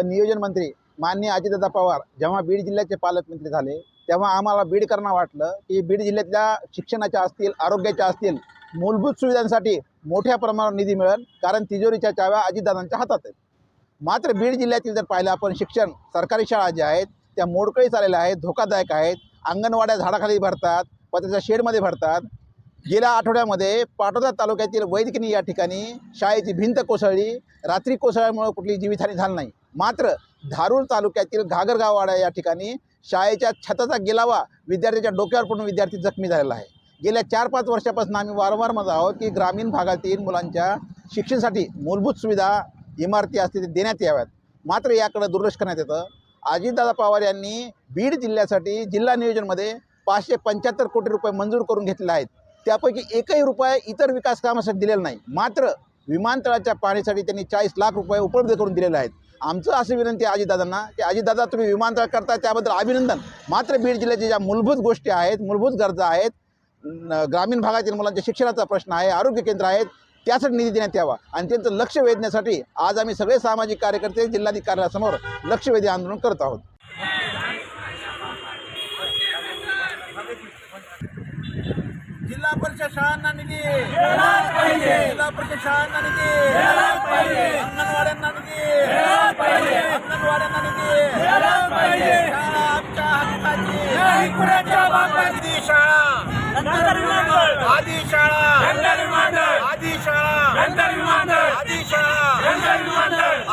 पण नियोजन मंत्री माननीय अजितदादा पवार जेव्हा बीड जिल्ह्याचे पालकमंत्री झाले तेव्हा आम्हाला बीडकरांना वाटलं की बीड जिल्ह्यातल्या शिक्षणाच्या असतील आरोग्याच्या असतील मूलभूत सुविधांसाठी मोठ्या प्रमाणावर निधी मिळेल कारण तिजोरीच्या चाव्या अजितदादांच्या हातात आहेत. मात्र बीड जिल्ह्यातील जर पाहिलं आपण शिक्षण सरकारी शाळा ज्या आहेत त्या मोडकळी चाललेल्या आहेत धोकादायक आहेत अंगणवाड्या झाडाखाली भरतात पत्र्याच्या शेडमध्ये भरतात. गेल्या आठवड्यामध्ये पाटोदा तालुक्यातील वैदकिनी या ठिकाणी शाळेची भिंत कोसळली. रात्री कोसळल्यामुळे कुठली जीवितहानी झाली नाही. मात्र धारूर तालुक्यातील घागरगाववाडा या ठिकाणी शाळेच्या छताचा गिलावा विद्यार्थ्याच्या डोक्यावर पडून विद्यार्थी जखमी झालेला आहे. गेल्या चार पाच वर्षापासून आम्ही वारंवार म्हणत आहोत की ग्रामीण भागातील मुलांच्या शिक्षणासाठी मूलभूत सुविधा इमारती असतील ते देण्यात याव्यात. मात्र याकडे दुर्लक्ष करण्यात येतं. अजितदादा पवार यांनी बीड जिल्ह्यासाठी जिल्हा नियोजनमध्ये पाचशे पंच्याहत्तर कोटी रुपये मंजूर करून घेतले आहेत. त्यापैकी एकही रुपये इतर विकास कामासाठी दिलेला नाही. मात्र विमानतळाच्या पाण्यासाठी त्यांनी चाळीस लाख रुपये उपलब्ध करून दिलेले आहेत. आमचं असं विनंती आहे अजितदादांना की अजितदादा तुम्ही विमानतळ करताय त्याबद्दल अभिनंदन. मात्र बीड जिल्ह्याच्या ज्या मूलभूत गोष्टी आहेत मूलभूत गरजा आहेत ग्रामीण भागातील मुलांच्या शिक्षणाचा प्रश्न आहे आरोग्य केंद्र आहेत त्यासाठी निधी देण्यात यावा. आणि त्यांचं लक्ष वेधण्यासाठी आज आम्ही सगळे सामाजिक कार्यकर्ते जिल्हाधिकाऱ्यासमोर लक्षवेधी आंदोलन करत आहोत. जिल्हा परिषद शाळांना निधी. जिल्हा परिषद शाळांना निधी. अंगणवाड्यांना हक्काची आदी शाळा. आदी शाळा. आदी शाळा. आदी शाळा.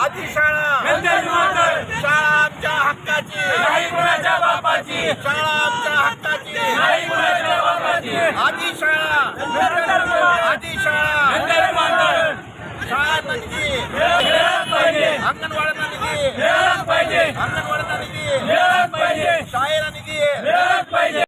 आदी शाळा. शाळा आमच्या हक्काची. शाळा आमच्या हक्काची. आदी शाळा. आदी शाळा. शाळांना निधी. अंगणवाड्यांना निधी अंगणवाड्यांना निधी. शाळेला निधी मिळालाच पाहिजे.